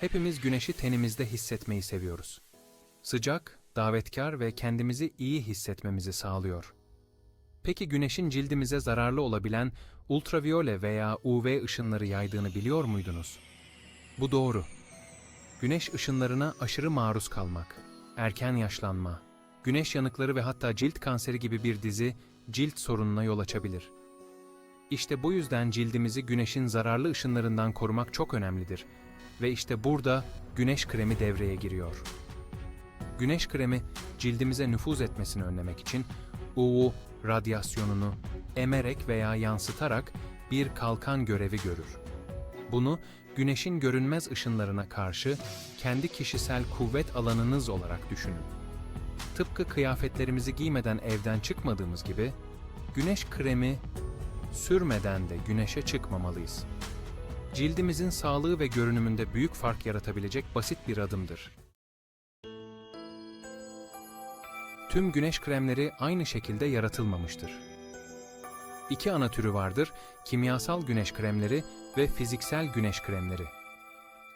Hepimiz güneşi tenimizde hissetmeyi seviyoruz. Sıcak, davetkar ve kendimizi iyi hissetmemizi sağlıyor. Peki güneşin cildimize zararlı olabilen ultraviyole veya UV ışınları yaydığını biliyor muydunuz? Bu doğru. Güneş ışınlarına aşırı maruz kalmak, erken yaşlanma, güneş yanıkları ve hatta cilt kanseri gibi bir dizi cilt sorununa yol açabilir. İşte bu yüzden cildimizi güneşin zararlı ışınlarından korumak çok önemlidir. Ve işte burada güneş kremi devreye giriyor. Güneş kremi cildimize nüfuz etmesini önlemek için UV radyasyonunu emerek veya yansıtarak bir kalkan görevi görür. Bunu güneşin görünmez ışınlarına karşı kendi kişisel kuvvet alanınız olarak düşünün. Tıpkı kıyafetlerimizi giymeden evden çıkmadığımız gibi güneş kremi sürmeden de güneşe çıkmamalıyız. Cildimizin sağlığı ve görünümünde büyük fark yaratabilecek basit bir adımdır. Tüm güneş kremleri aynı şekilde yaratılmamıştır. İki ana türü vardır, kimyasal güneş kremleri ve fiziksel güneş kremleri.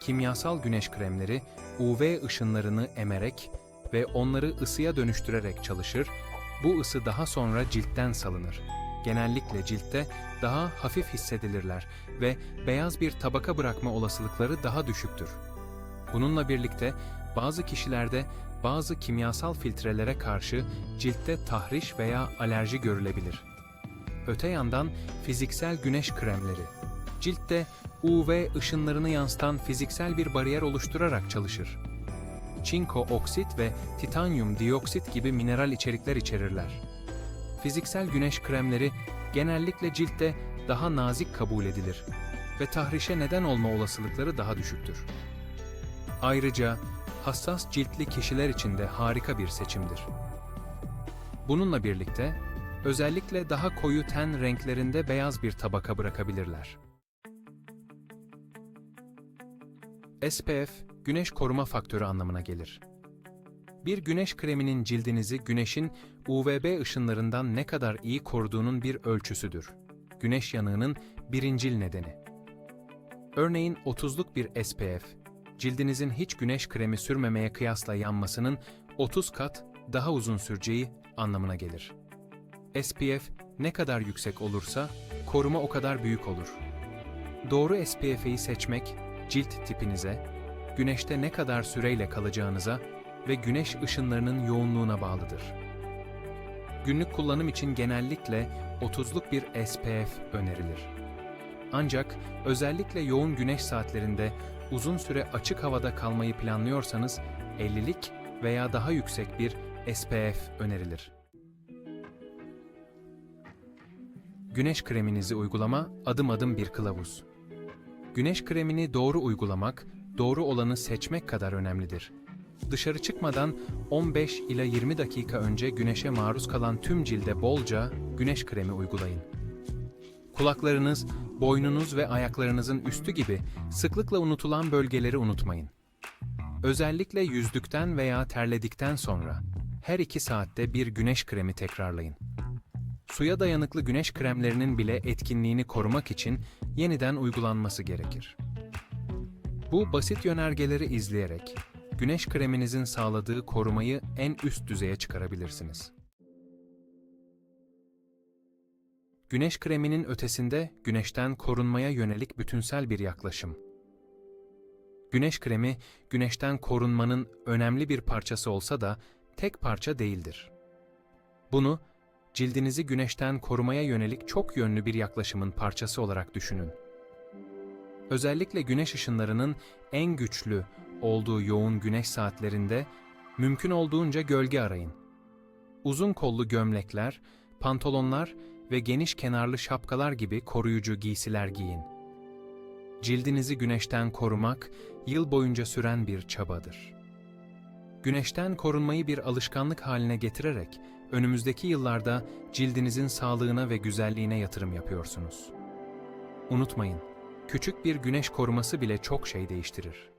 Kimyasal güneş kremleri UV ışınlarını emerek ve onları ısıya dönüştürerek çalışır, bu ısı daha sonra ciltten salınır. Genellikle ciltte daha hafif hissedilirler ve beyaz bir tabaka bırakma olasılıkları daha düşüktür. Bununla birlikte bazı kişilerde bazı kimyasal filtrelere karşı ciltte tahriş veya alerji görülebilir. Öte yandan fiziksel güneş kremleri ciltte UV ışınlarını yansıtan fiziksel bir bariyer oluşturarak çalışır. Çinko oksit ve titanyum dioksit gibi mineral içerikler içerirler. Fiziksel güneş kremleri genellikle ciltte daha nazik kabul edilir ve tahrişe neden olma olasılıkları daha düşüktür. Ayrıca hassas ciltli kişiler için de harika bir seçimdir. Bununla birlikte özellikle daha koyu ten renklerinde beyaz bir tabaka bırakabilirler. SPF, güneş koruma faktörü anlamına gelir. Bir güneş kreminin cildinizi güneşin UVB ışınlarından ne kadar iyi koruduğunun bir ölçüsüdür. Güneş yanığının birincil nedeni. Örneğin 30'luk bir SPF, cildinizin hiç güneş kremi sürmemeye kıyasla yanmasının 30 kat daha uzun süreceği anlamına gelir. SPF ne kadar yüksek olursa koruma o kadar büyük olur. Doğru SPF'yi seçmek cilt tipinize, güneşte ne kadar süreyle kalacağınıza ve güneş ışınlarının yoğunluğuna bağlıdır. Günlük kullanım için genellikle 30'luk bir SPF önerilir. Ancak özellikle yoğun güneş saatlerinde uzun süre açık havada kalmayı planlıyorsanız 50'lik veya daha yüksek bir SPF önerilir. Güneş kreminizi uygulama adım adım bir kılavuz. Güneş kremini doğru uygulamak, doğru olanı seçmek kadar önemlidir. Dışarı çıkmadan 15 ila 20 dakika önce güneşe maruz kalan tüm cilde bolca güneş kremi uygulayın. Kulaklarınız, boynunuz ve ayaklarınızın üstü gibi sıklıkla unutulan bölgeleri unutmayın. Özellikle yüzdükten veya terledikten sonra her iki saatte bir güneş kremi tekrarlayın. Suya dayanıklı güneş kremlerinin bile etkinliğini korumak için yeniden uygulanması gerekir. Bu basit yönergeleri izleyerek güneş kreminizin sağladığı korumayı en üst düzeye çıkarabilirsiniz. Güneş kreminin ötesinde güneşten korunmaya yönelik bütünsel bir yaklaşım. Güneş kremi, güneşten korunmanın önemli bir parçası olsa da tek parça değildir. Bunu, cildinizi güneşten korumaya yönelik çok yönlü bir yaklaşımın parçası olarak düşünün. Özellikle güneş ışınlarının en güçlü olduğu yoğun güneş saatlerinde mümkün olduğunca gölge arayın. Uzun kollu gömlekler, pantolonlar ve geniş kenarlı şapkalar gibi koruyucu giysiler giyin. Cildinizi güneşten korumak yıl boyunca süren bir çabadır. Güneşten korunmayı bir alışkanlık haline getirerek önümüzdeki yıllarda cildinizin sağlığına ve güzelliğine yatırım yapıyorsunuz. Unutmayın, küçük bir güneş koruması bile çok şey değiştirir.